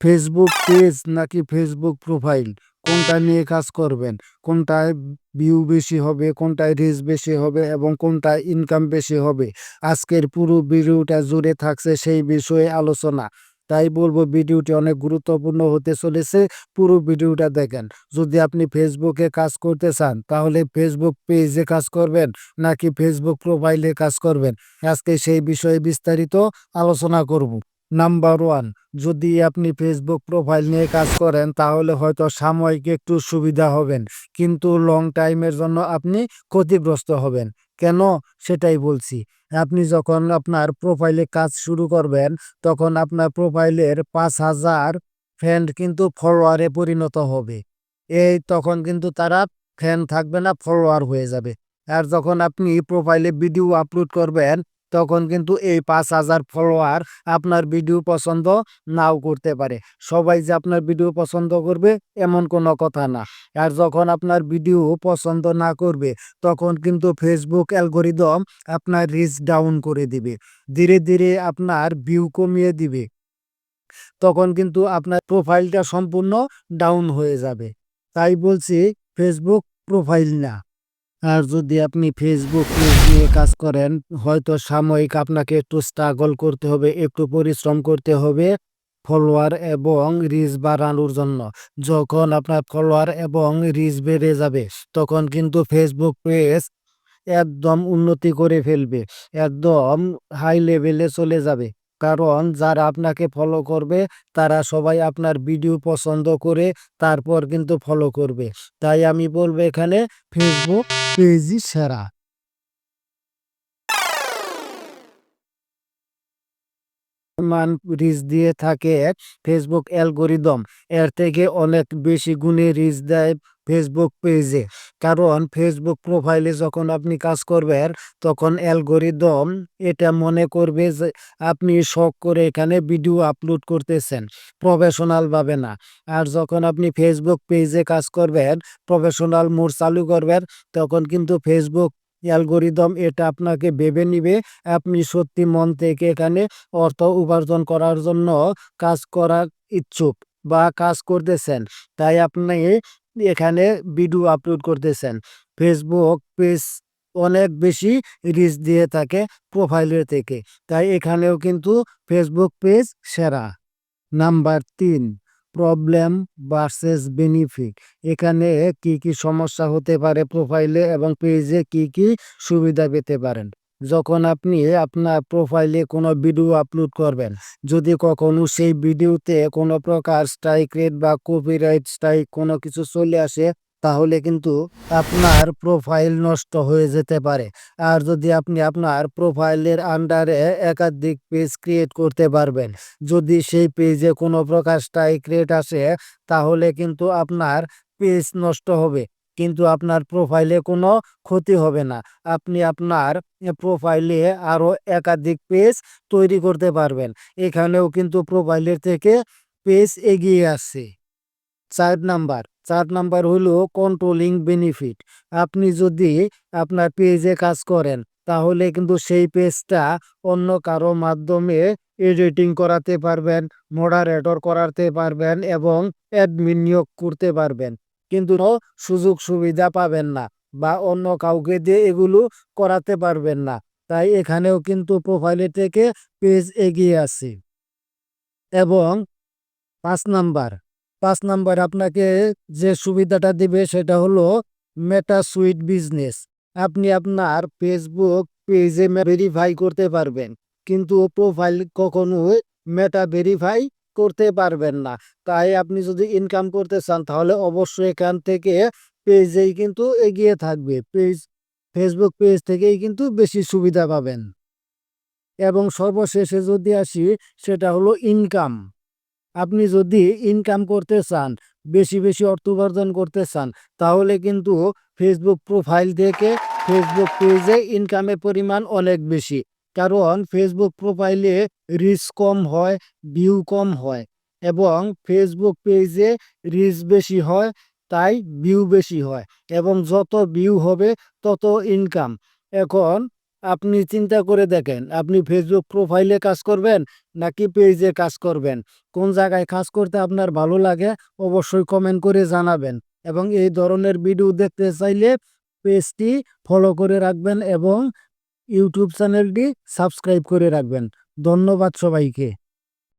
Facebook page নাকি Facebook profile কোনটা নিয়ে কাজ করবেন? কোনটায় ভিউ বেশি হবে? কোনটায় রিচ বেশি হবে? এবং কোনটায় ইনকাম বেশি হবে? আজকের পুরো ভিডিওটা জুড়ে থাকছে সেই বিষয়ে আলোচনা। তাই বলব ভিডিওটি অনেক গুরুত্বপূর্ণ হতে চলেছে। পুরো ভিডিওটা দেখেন। যদি আপনি ফেসবুকে কাজ করতে চান, তাহলে ফেসবুক পেজে কাজ করবেন নাকি ফেসবুক প্রোফাইলে কাজ করবেন? আজকে সেই বিষয়ে বিস্তারিত আলোচনা করব। নাম্বার ওয়ান যদি আপনি ফেসবুক প্রোফাইল নিয়ে কাজ করেন, তাহলে হয়তো সাময়িক একটু সুবিধা হবেন। কিন্তু লং টাইমের জন্য আপনি ক্ষতিগ্রস্ত হবেন। কেন? সেটাই বলছি। আপনি যখন আপনার প্রোফাইলে কাজ শুরু করবেন, তখন আপনার প্রোফাইলের পাঁচ হাজার ফ্যান কিন্তু ফলোয়ারে পরিণত হবে। এই তখন কিন্তু তারা ফ্যান থাকবে না ফলোয়ার হয়ে যাবে। আর যখন আপনি প্রোফাইলে ভিডিও আপলোড করবেন তখন কিন্তু এই পাঁচ হাজার ফলোয়ার আপনার ভিডিও পছন্দ নাও করতে পারে। সবাই যে আপনার ভিডিও পছন্দ করবে, এমন কোনো কথা না। আর যখন আপনার ভিডিও পছন্দ না করবে, তখন কিন্তু ফেসবুক অ্যালগোরিদম আপনার রিচ ডাউন করে দিবে। ধীরে ধীরে আপনার ভিউ কমিয়ে দিবে। তখন কিন্তু আপনার প্রোফাইলটা সম্পূর্ণ ডাউন হয়ে যাবে। তাই বলছি ফেসবুক প্রোফাইল না। আর যদি আপনি ফেসবুক পেজ নিয়ে কাজ করেন, হয়তো সাময়িক আপনাকে একটু স্ট্রাগল করতে হবে, একটু পরিশ্রম করতে হবে ফলোয়ার এবং রিচ বাড়ানোর জন্য। যখন আপনার ফলোয়ার এবং রিচ বেড়ে যাবে, তখন কিন্তু ফেসবুক পেজ একদম উন্নতি করে ফেলবে, একদম হাই লেভেলে চলে যাবে। কারণ যারা আপনাকে ফলো করবে, তারা সবাই আপনার ভিডিও পছন্দ করে তারপর কিন্তু ফলো করবে। তাই আমি বলব এখানে ফেসবুক পেজই সেরা। মান রিচ দিয়ে থাকে ফেসবুক অ্যালগোরিদম এর থেকে অনেক বেশি গুণে রিচ দেয় ফেসবুক পেজে কারণ ফেসবুক প্রোফাইলে যখন আপনি কাজ করবেন, তখন অ্যালগোরিদম এটা মনে করবে যে আপনি শখ করে এখানে ভিডিও আপলোড করতেছেন প্রফেশনাল ভাবে না। আর যখন আপনি ফেসবুক পেজে কাজ করবেন প্রফেশনাল মোড চালু করবেন, তখন কিন্তু ফেসবুক অ্যালগোরিদম এটা আপনাকে ভেবে নিবে আপনি সত্যি মন থেকে এখানে অর্থ উপার্জন করার জন্য কাজ করার ইচ্ছুক বা কাজ করতেছেন। তাই আপনি এখানে ভিডিও আপলোড করতেছেন। ফেসবুক পেজ অনেক বেশি রিচ দিয়ে থাকে প্রোফাইলের থেকে। তাই এখানেও কিন্তু ফেসবুক পেজ সেরা। নাম্বার তিন প্রবলেম ভার্সেস বেনিফিট এখানে কি কি সমস্যা হতে পারে প্রোফাইলে এবং পেজে কি কি সুবিধা পেতে পারেন? যখন আপনি আপনার প্রোফাইলে কোনো ভিডিও আপলোড করবেন, যদি কখনো সেই ভিডিওতে কোনো প্রকার স্ট্রাইক রেট বা কপিরাইট স্ট্রাইক কোনো কিছু চলে আসে তাহলে কিন্তু আপনার প্রোফাইল নষ্ট হয়ে যেতে পারে। আর যদি আপনি আপনার প্রোফাইলের আন্ডারে একাধিক পেজ ক্রিয়েট করতে পারবেন, যদি সেই পেজে কোনো প্রকার রেট আসে, তাহলে কিন্তু আপনার পেজ নষ্ট হবে। কিন্তু আপনার প্রোফাইলে কোনো ক্ষতি হবে না। আপনি আপনার প্রোফাইলে আরও একাধিক পেজ তৈরি করতে পারবেন। এখানেও কিন্তু প্রোফাইলের থেকে পেজ এগিয়ে আসছে। চার নাম্বার। চার নাম্বার হলো কন্ট্রোলিং বেনিফিট আপনি যদি আপনার পেজে কাজ করেন, তাহলে কিন্তু সেই পেজটা অন্য কারও মাধ্যমে এডিটিং করাতে পারবেন মডারেটর করাতে পারবেন এবং অ্যাডমিন নিয়োগ করতে পারবেন। কিন্তু সুযোগ সুবিধা পাবেন না বা অন্য কাউকে দিয়ে এগুলো করাতে পারবেন না। তাই এখানেও কিন্তু প্রোফাইলে থেকে পেজ এগিয়ে আছে এবং পাঁচ নাম্বার। পাঁচ নাম্বার আপনাকে যে সুবিধাটা দিবে সেটা হলো মেটা সুইট বিজনেস আপনি আপনার ফেসবুক পেজে ভেরিফাই করতে পারবেন, কিন্তু প্রোফাইল কখনোই মেটা ভেরিফাই করতে পারবেন না। তাই আপনি যদি ইনকাম করতে চান, তাহলে অবশ্যই এখান থেকে পেজেই কিন্তু এগিয়ে থাকবে। পেজ ফেসবুক পেজ থেকেই কিন্তু বেশি সুবিধা পাবেন। এবং সর্বশেষে যদি আসি, সেটা হলো ইনকাম আপনি যদি ইনকাম করতে চান, বেশি বেশি অর্থ উপার্জন করতে চান, তাহলে কিন্তু ফেসবুক প্রোফাইল থেকে ফেসবুক পেজে ইনকামের পরিমাণ অনেক বেশি। কারণ ফেসবুক প্রোফাইলে রিচ কম হয় ভিউ কম হয় এবং ফেসবুক পেজে রিচ বেশি হয়, তাই ভিউ বেশি হয় এবং যত ভিউ হবে তত ইনকাম এখন আপনি চিন্তা করে দেখেন, আপনি ফেসবুক প্রোফাইলে কাজ করবেন নাকি পেজে কাজ করবেন? কোন জায়গায় কাজ করতে আপনার ভালো লাগে অবশ্যই কমেন্ট করে জানাবেন এবং এই ধরনের ভিডিও দেখতে চাইলে পেজটি ফলো করে রাখবেন এবং ইউটিউব চ্যানেলটি সাবস্ক্রাইব করে রাখবেন। ধন্যবাদ সবাইকে।